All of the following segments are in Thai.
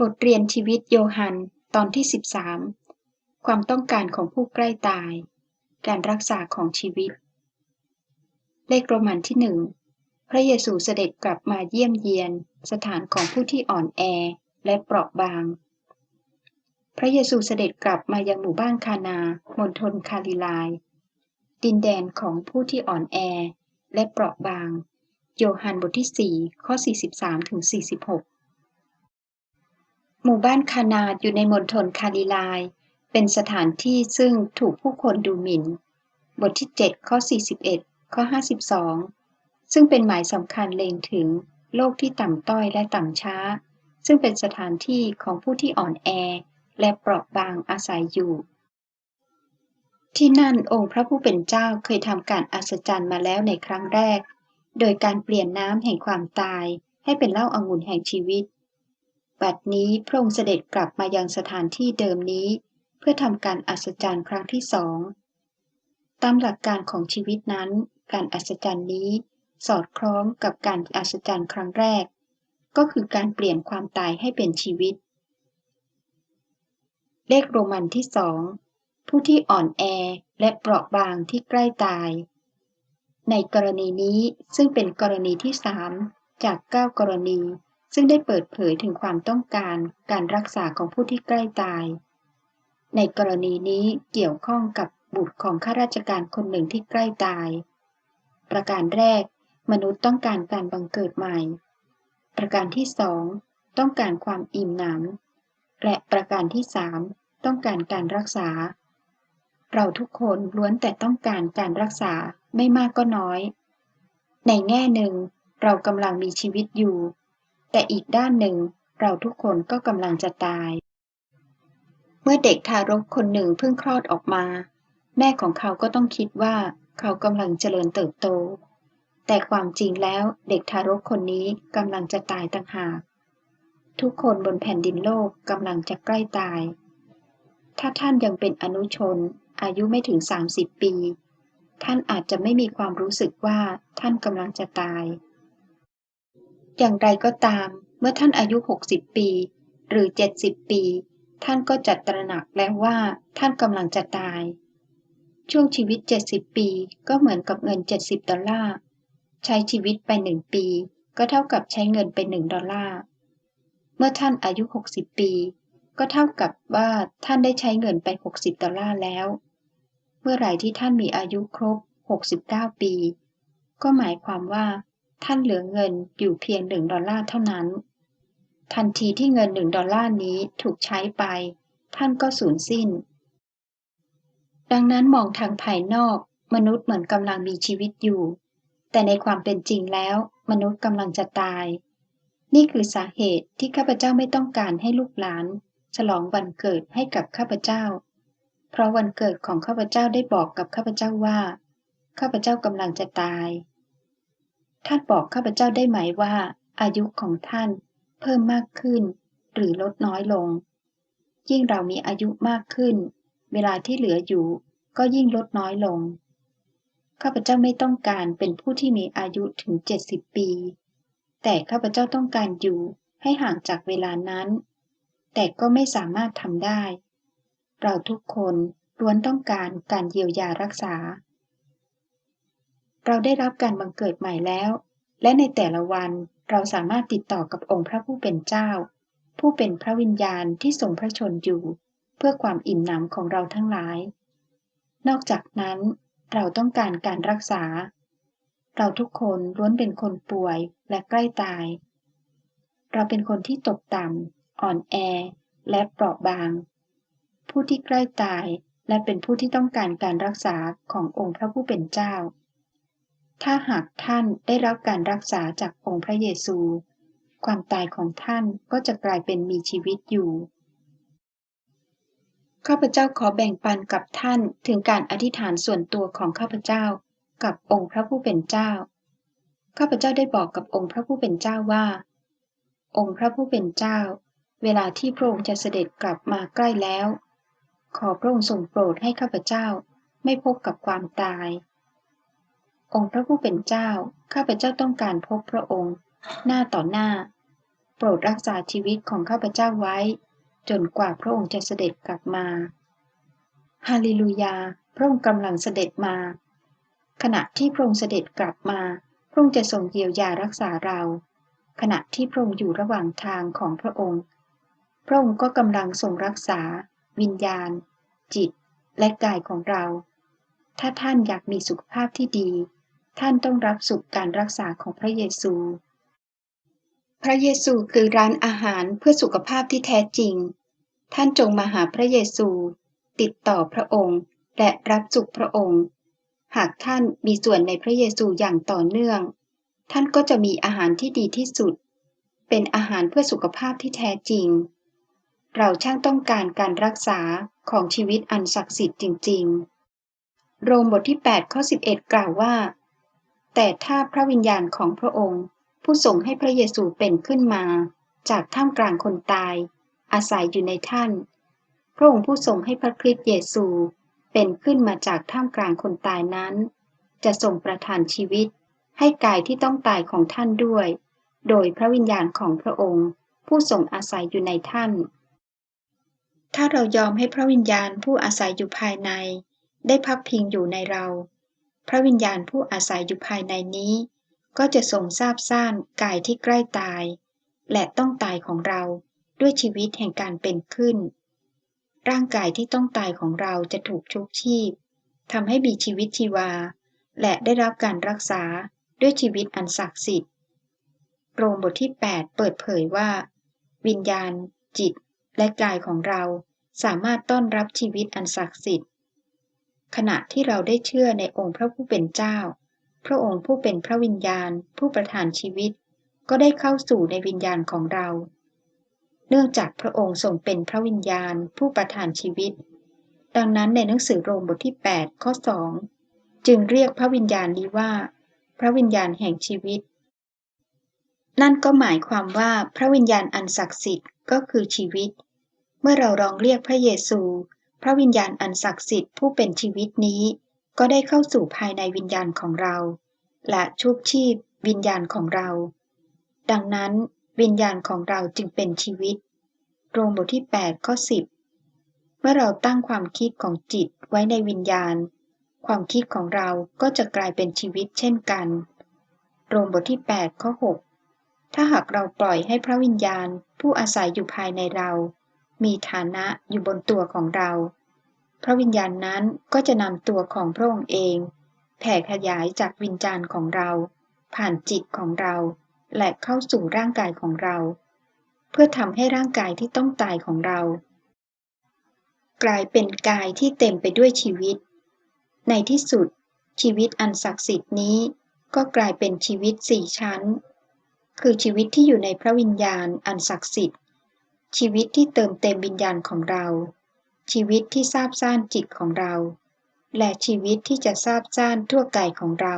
บทเรียนชีวิตโยฮัน ตอนที่ 13 ความต้องการของผู้ใกล้ตาย การรักษาของชีวิต เลขโรมันที่หนึ่ง พระเยซูเสด็จกลับมาเยี่ยมเยียน สถานของผู้ที่อ่อนแอและเปราะบาง พระเยซูเสด็จกลับมายังหมู่บ้านคานา มณฑลคาลิลาย ดินแดนของผู้ที่อ่อนแอและเปราะบาง โยฮันบทที่ 4 ข้อ 43ถึง46 หมู่บ้านคานาอยู่ในมณฑลคาลิลาย เป็นสถานที่ซึ่งถูกผู้คนดูหมิ่น บทที่ 7 ข้อ 41 ข้อ 52 ซึ่งเป็นหมายสำคัญเล็งถึงโลกที่ต่ำต้อยและต่ำช้า ซึ่งเป็นสถานที่ของผู้ที่อ่อนแอ และเปราะบางอาศัยอยู่ ที่นั่นองค์พระผู้เป็นเจ้าเคยทำการอัศจรรย์มาแล้วในครั้งแรก โดยการเปลี่ยนน้ำแห่งความตายให้เป็นเหล้าอางุ่นแห่งชีวิต บัดนี้พระองค์เสด็จกลับมายังสถานที่เดิมนี้ เพื่อทำการอัศจรรย์ครั้งที่สอง ตามหลักการของชีวิตนั้น การอัศจรรย์นี้ สอดคล้องกับการอัศจรรย์ครั้งแรก ก็คือการเปลี่ยนความตายให้เป็นชีวิต เลขโรมันที่สองผู้ที่อ่อนแอและเปราะบางที่ใกล้ตาย ในกรณีนี้ซึ่งเป็นกรณีที่สามจากเก้ากรณี ซึ่งได้เปิดเผยถึงความต้องการการรักษาของผู้ที่ใกล้ตาย ในกรณีนี้เกี่ยวข้องกับบุตรของข้าราชการคนหนึ่งที่ใกล้ตาย ประการแรก มนุษย์ต้องการการบังเกิดใหม่ ประการที่สองต้องการความอิ่มหนำและประการที่สามต้องการการรักษา เราทุกคนล้วนแต่ต้องการการรักษาไม่มากก็น้อย ในแง่หนึ่ง เรากำลังมีชีวิตอยู่ แต่อีกด้านหนึ่งเราทุกคนก็กำลังจะตาย เมื่อเด็กทารกคนหนึ่งเพิ่งคลอดออกมา แม่ของเขาก็ต้องคิดว่าเขากำลังเจริญเติบโต แต่ความจริงแล้วเด็กทารกคนนี้กำลังจะตายต่างหาก ทุกคนบนแผ่นดินโลกกำลังจะใกล้ตาย ถ้าท่านยังเป็นอนุชน อายุไม่ถึง 30 ปี ท่านอาจจะไม่มีความรู้สึกว่าท่านกำลังจะตาย อย่างไรก็ตาม เมื่อท่านอายุ 60 ปี หรือ 70 ปี ท่านก็จะตระหนักแล้วว่าท่านกำลังจะตาย ช่วงชีวิต 70 ปีก็เหมือนกับเงิน 70 ดอลลาร์ ใช้ชีวิตไป 1 ปี ก็เท่ากับใช้เงินไป 1 ดอลลาร์ เมื่อท่านอายุ 60 ปี ก็เท่ากับว่าท่านได้ใช้เงินไป 60 ดอลลาร์แล้ว เมื่อไหร่ที่ท่านมีอายุครบ 69 ปี ก็หมายความว่า ท่านเหลือเงินอยู่เพียง1ดอลลาร์เท่านั้น ทันทีที่เงิน1ดอลลาร์นี้ถูกใช้ไป ท่านก็สูญสิ้น ดังนั้นมองทางภายนอก มนุษย์เหมือนกำลังมีชีวิตอยู่ แต่ในความเป็นจริงแล้ว มนุษย์กำลังจะตาย นี่คือสาเหตุที่ข้าพเจ้าไม่ต้องการให้ลูกหลาน ฉลองวันเกิดให้กับข้าพเจ้า เพราะวันเกิดของข้าพเจ้าได้บอกกับข้าพเจ้าว่าข้าพเจ้ากำลังจะตาย ท่านบอกข้าพเจ้าได้ไหมว่า อายุของท่านเพิ่มมากขึ้น หรือลดน้อยลง ยิ่งเรามีอายุมากขึ้น เวลาที่เหลืออยู่ก็ยิ่งลดน้อยลง ข้าพเจ้าไม่ต้องการเป็นผู้ที่มีอายุถึง70ปี แต่ข้าพเจ้าต้องการอยู่ให้ห่างจากเวลานั้น แต่ก็ไม่สามารถทำได้ เราทุกคนล้วนต้องการการเยียวยารักษา เราได้รับการบังเกิดใหม่แล้ว และในแต่ละวันเราสามารถติดต่อกับองค์พระผู้เป็นเจ้า ผู้เป็นพระวิญญาณที่ทรงพระชนอยู่ เพื่อความอิ่มหนำของเราทั้งหลาย นอกจากนั้น เราต้องการการรักษา เราทุกคนล้วนเป็นคนป่วยและใกล้ตาย เราเป็นคนที่ตกต่ำอ่อนแอ และเปราะบาง ผู้ที่ใกล้ตายและเป็นผู้ที่ต้องการการรักษาขององค์พระผู้เป็นเจ้า ถ้าหากท่านได้รับการรักษาจากองค์พระเยซู ความตายของท่านก็จะกลายเป็นมีชีวิตอยู่ ข้าพเจ้าขอแบ่งปันกับท่านถึงการอธิษฐานส่วนตัวของข้าพเจ้ากับองค์พระผู้เป็นเจ้า ข้าพเจ้าได้บอกกับองค์พระผู้เป็นเจ้าว่า องค์พระผู้เป็นเจ้า เวลาที่พระองค์จะเสด็จกลับมาใกล้แล้ว ขอพระองค์ทรงโปรดให้ข้าพเจ้าไม่พบกับความตาย องค์พระผู้เป็นเจ้า ข้าพเจ้าต้องการพบพระองค์ หน้าต่อหน้า โปรดรักษาชีวิตของข้าพเจ้าไว้ จนกว่าพระองค์จะเสด็จกลับมา ฮาเลลูยา พระองค์กำลังเสด็จมา ขณะที่พระองค์เสด็จกลับมา พระองค์จะทรงเยียวยารักษาเรา ขณะที่พระองค์อยู่ระหว่างทางของพระองค์ พระองค์ก็กำลังทรงรักษา วิญญาณ จิตและกายของเรา ถ้าท่านอยากมีสุขภาพที่ดี ท่านต้องรับสุขการรักษาของพระเยซู พระเยซูคือร้านอาหารเพื่อสุขภาพที่แท้จริง ท่านจงมาหาพระเยซู ติดต่อพระองค์ และรับสุขพระองค์ หากท่านมีส่วนในพระเยซูอย่างต่อเนื่อง ท่านก็จะมีอาหารที่ดีที่สุด เป็นอาหารเพื่อสุขภาพที่แท้จริง เราช่างต้องการการรักษาของชีวิตอันศักดิ์สิทธิ์จริง ๆ โรมบทที่ 8 ข้อ 11 กล่าวว่า แต่ถ้าพระวิญญาณของพระองค์ ผู้ส่งให้พระเยซูเป็นขึ้นมา จากท่ามกลางคนตาย อาศัยอยู่ในท่าน พระองค์ผู้ส่งให้พระคริสต์เยซูเป็นขึ้นมาจากท่ามกลางคนตายนั้น จะส่งประทานชีวิต ให้กายที่ต้องตายของท่านด้วย โดยพระวิญญาณของพระองค์ ผู้ทรงอาศัยอยู่ในท่าน ถ้าเรายอมให้พระวิญญาณผู้อาศัยอยู่ภายใน ได้พักพิงอยู่ในเรา พระวิญญาณผู้อาศัยอยู่ภายในนี้ ก็จะทรงทราบซ่านกายที่ใกล้ตาย และต้องตายของเราด้วยชีวิตแห่งการเป็นขึ้น ร่างกายที่ต้องตายของเราจะถูกชุบชีพทำให้มีชีวิตชีวา และได้รับการรักษาด้วยชีวิตอันศักดิ์สิทธิ์ โรมบทที่ 8 เปิดเผยว่า วิญญาณ จิต และกายของเราสามารถต้อนรับชีวิตอันศักดิ์สิทธิ์ ขณะที่เราได้เชื่อในองค์พระผู้เป็นเจ้า พระองค์ผู้เป็นพระวิญญาณ ผู้ประทานชีวิต ก็ได้เข้าสู่ในวิญญาณของเรา เนื่องจากพระองค์ทรงเป็นพระวิญญาณ ผู้ประทานชีวิต ดังนั้นในหนังสือโรมบทที่ 8 ข้อ 2 จึงเรียกพระวิญญาณนี้ว่า พระวิญญาณแห่งชีวิต นั่นก็หมายความว่าพระวิญญาณอันศักดิ์สิทธิ์ก็คือชีวิต เมื่อเรารองเรียกพระเยซู พระวิญญาณอันศักดิ์สิทธิ์ผู้เป็นชีวิตนี้ ก็ได้เข้าสู่ภายในวิญญาณของเรา และชุบชีพวิญญาณของเรา ดังนั้นวิญญาณของเราจึงเป็นชีวิต โรมบทที่8ข้อ10 เมื่อเราตั้งความคิดของจิตไว้ในวิญญาณ ความคิดของเราก็จะกลายเป็นชีวิตเช่นกัน โรมบทที่8ข้อ6ถ้าหากเราปล่อยให้พระวิญญาณผู้อาศัยอยู่ภายในเรา มีฐานะอยู่บนตัวของเรา พระวิญญาณนั้นก็จะนำตัวของพระองค์เอง แผ่ขยายจากวิญญาณของเรา ผ่านจิตของเรา และเข้าสู่ร่างกายของเรา เพื่อทำให้ร่างกายที่ต้องตายของเรา กลายเป็นกายที่เต็มไปด้วยชีวิต ในที่สุด ชีวิตอันศักดิ์สิทธิ์นี้ก็กลายเป็นชีวิตสี่ชั้น คือชีวิตที่อยู่ในพระวิญญาณอันศักดิ์สิทธิ์ ชีวิตที่เติมเต็มวิญญาณของเรา ชีวิตที่ซาบซ่านจิตของเรา และชีวิตที่จะซาบซ่านทั่วกายของเรา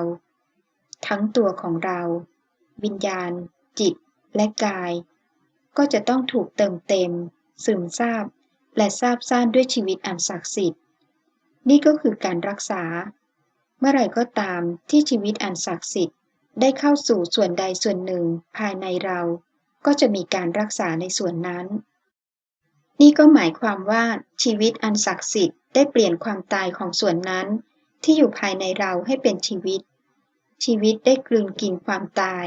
ทั้งตัวของเรา วิญญาณ จิต และกาย ก็จะต้องถูกเติมเต็ม ซึมซาบ และซาบซ่านด้วยชีวิตอันศักดิ์สิทธิ์ นี่ก็คือการรักษา เมื่อไรก็ตามที่ชีวิตอันศักดิ์สิทธิ์ได้เข้าสู่ส่วนใดส่วนหนึ่งภายในเรา ก็จะมีการรักษาในส่วนนั้น นี่ก็หมายความว่าชีวิตอันศักดิ์สิทธิ์ได้เปลี่ยนความตายของส่วนนั้น ที่อยู่ภายในเราให้เป็นชีวิต ชีวิตได้กลืนกินความตาย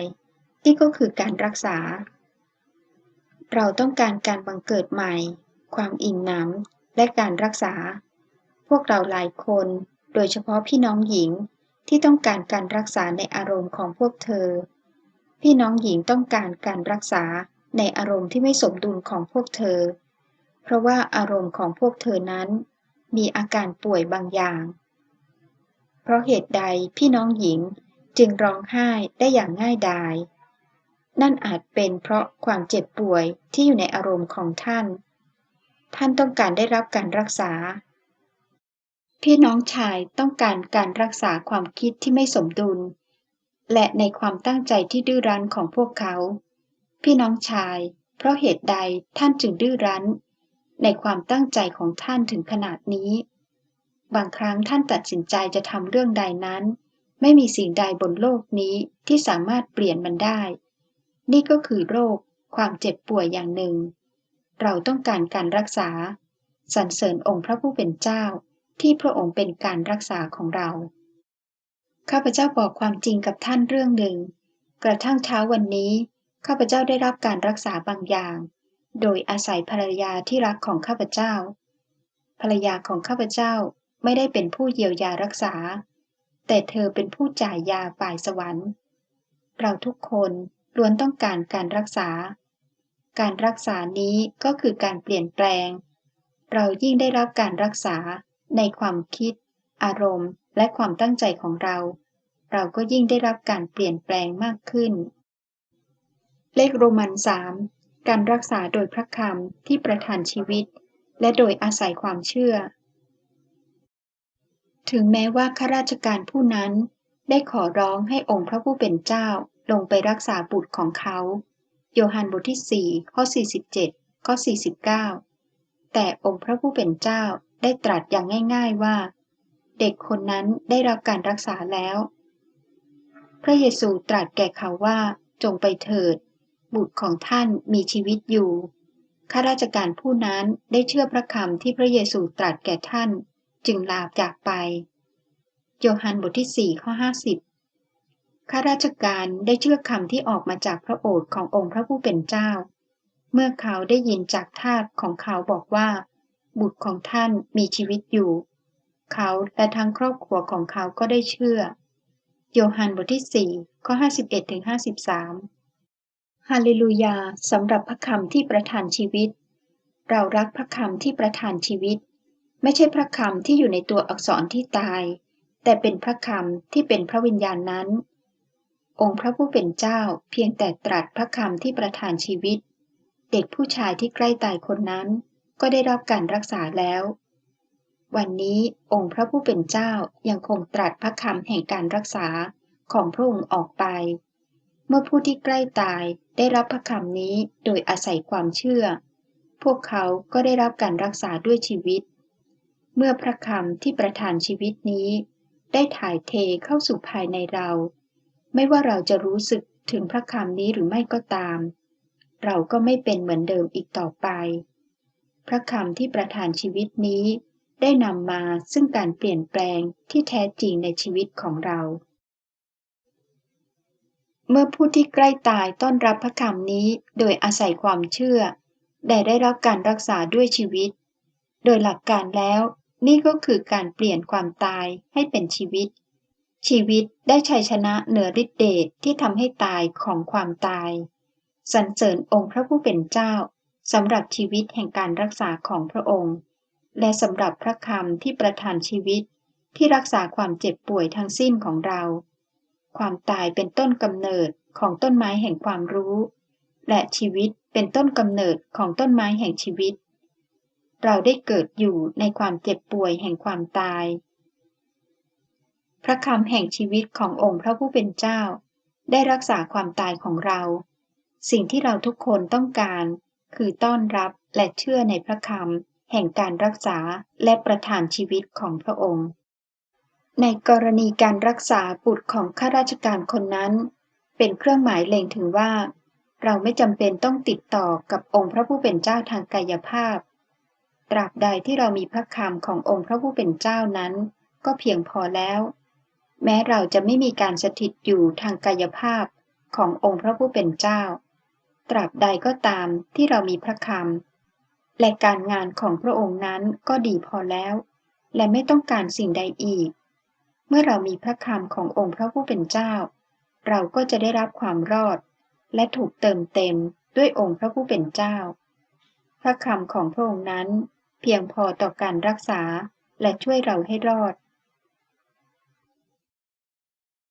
นี่ก็คือการรักษา เราต้องการการบังเกิดใหม่ ความอิ่มหนำและการรักษา พวกเราหลายคน โดยเฉพาะพี่น้องหญิงที่ต้องการการรักษาในอารมณ์ของพวกเธอ พี่น้องหญิงต้องการการรักษาในอารมณ์ที่ไม่สมดุลของพวกเธอ เพราะว่าอารมณ์ของพวกเธอนั้น มีอาการป่วยบางอย่าง เพราะเหตุใดพี่น้องหญิงจึงร้องไห้ได้อย่างง่ายดาย นั่นอาจเป็นเพราะความเจ็บป่วยที่อยู่ในอารมณ์ของท่าน ท่านต้องการได้รับการรักษา พี่น้องชายต้องการการรักษาความคิดที่ไม่สมดุล และในความตั้งใจที่ดื้อรั้นของพวกเขา พี่น้องชาย เพราะเหตุใดท่านจึงดื้อรั้น ในความตั้งใจของท่านถึงขนาดนี้ บางครั้งท่านตัดสินใจจะทำเรื่องใดนั้น ไม่มีสิ่งใดบนโลกนี้ที่สามารถเปลี่ยนมันได้ นี่ก็คือโรค ความเจ็บป่วยอย่างหนึ่ง เราต้องการการรักษาสรรเสริญองค์พระผู้เป็นเจ้าที่พระองค์เป็นการรักษาของเรา ข้าพเจ้าบอกความจริงกับท่านเรื่องหนึ่ง กระทั่งเช้าวันนี้ ข้าพเจ้าได้รับการรักษาบางอย่าง โดยอาศัยภรรยาที่รักของข้าพเจ้า ภรรยาของข้าพเจ้าไม่ได้เป็นผู้เยียวยารักษา แต่เธอเป็นผู้จ่ายยาฝ่ายสวรรค์ เราทุกคนล้วนต้องการการรักษา การรักษานี้ก็คือการเปลี่ยนแปลง เรายิ่งได้รับการรักษาในความคิด อารมณ์ และความตั้งใจของเรา เราก็ยิ่งได้รับการเปลี่ยนแปลงมากขึ้น เลขโรมันสามการรักษาโดยพระคำที่ประทานชีวิต และโดยอาศัยความเชื่อ ถึงแม้ว่าข้าราชการผู้นั้น ได้ขอร้องให้องค์พระผู้เป็นเจ้าลงไปรักษาบุตรของเขา โยฮันบทที่ 4 ข้อ 47 ข้อ 49 แต่องค์พระผู้เป็นเจ้าได้ตรัสอย่างง่าย ๆว่า เด็กคนนั้นได้รับการรักษาแล้ว พระเยซูตรัสแก่เขาว่าจงไปเถิด บุตรของท่านมีชีวิตอยู่ข้าราชการผู้นั้นได้เชื่อพระคำที่พระเยซูตรัสแก่ท่าน จึงลาจากไป โยฮันบทที่ 4 ข้อ 50ข้าราชการได้เชื่อคำที่ออกมาจากพระโอษฐ์ขององค์พระผู้เป็นเจ้า เมื่อเขาได้ยินจากทาสของเขาบอกว่า บุตรของท่านมีชีวิตอยู่ เขาและทั้งครอบครัวของเขาก็ได้เชื่อ โยฮันบทที่ 4 ข้อ 51ถึง53 ฮาเลลูยาสำหรับพระคำที่ประทานชีวิต เรารักพระคำที่ประทานชีวิต ไม่ใช่พระคำที่อยู่ในตัวอักษรที่ตาย แต่เป็นพระคำที่เป็นพระวิญญาณนั้น องค์พระผู้เป็นเจ้าเพียงแต่ตรัสพระคำที่ประทานชีวิต เด็กผู้ชายที่ใกล้ตายคนนั้น ก็ได้รับการรักษาแล้ว วันนี้องค์พระผู้เป็นเจ้ายังคงตรัสพระคำแห่งการรักษาของพระองค์ออกไป เมื่อผู้ที่ใกล้ตายได้รับพระคำนี้โดยอาศัยความเชื่อ พวกเขาก็ได้รับการรักษาด้วยชีวิต เมื่อพระคำที่ประทานชีวิตนี้ ได้ถ่ายเทเข้าสู่ภายในเรา ไม่ว่าเราจะรู้สึกถึงพระคำนี้หรือไม่ก็ตาม เราก็ไม่เป็นเหมือนเดิมอีกต่อไป พระคำที่ประทานชีวิตนี้ ได้นำมาซึ่งการเปลี่ยนแปลงที่แท้จริงในชีวิตของเรา เมื่อผู้ที่ใกล้ตายต้อนรับพระคำนี้โดยอาศัยความเชื่อแต่ได้รับการรักษาด้วยชีวิต โดยหลักการแล้วนี่ก็คือการเปลี่ยนความตายให้เป็นชีวิต ชีวิตได้ชัยชนะเหนือฤทธิเดชที่ทำให้ตายของความตายสรรเสริญองค์พระผู้เป็นเจ้าสำหรับชีวิตแห่งการรักษาของพระองค์ และสำหรับพระคำที่ประทานชีวิตที่รักษาความเจ็บป่วยทั้งสิ้นของเรา ความตายเป็นต้นกำเนิดของต้นไม้แห่งความรู้ และชีวิตเป็นต้นกำเนิดของต้นไม้แห่งชีวิต เราได้เกิดอยู่ในความเจ็บป่วยแห่งความตาย พระคำแห่งชีวิตขององค์พระผู้เป็นเจ้า ได้รักษาความตายของเรา สิ่งที่เราทุกคนต้องการ คือต้อนรับและเชื่อในพระคำ แห่งการรักษาและประทานชีวิตของพระองค์ ในกรณีการรักษาบุตรของข้าราชการคนนั้น เป็นเครื่องหมายเล็งถึงว่า เราไม่จำเป็นต้องติดต่อกับองค์พระผู้เป็นเจ้าทางกายภาพ ตราบใดที่เรามีพระคำขององค์พระผู้เป็นเจ้านั้น ก็เพียงพอแล้ว แม้เราจะไม่มีการสถิตอยู่ทางกายภาพขององค์พระผู้เป็นเจ้า ตราบใดก็ตามที่เรามีพระคำ และการงานของพระองค์นั้นก็ดีพอแล้ว และไม่ต้องการสิ่งใดอีก เมื่อเรามีพระคำขององค์พระผู้เป็นเจ้า เราก็จะได้รับความรอด และถูกเติมเต็มด้วยองค์พระผู้เป็นเจ้า พระคำของพระองค์นั้น เพียงพอต่อการรักษาและช่วยเราให้รอด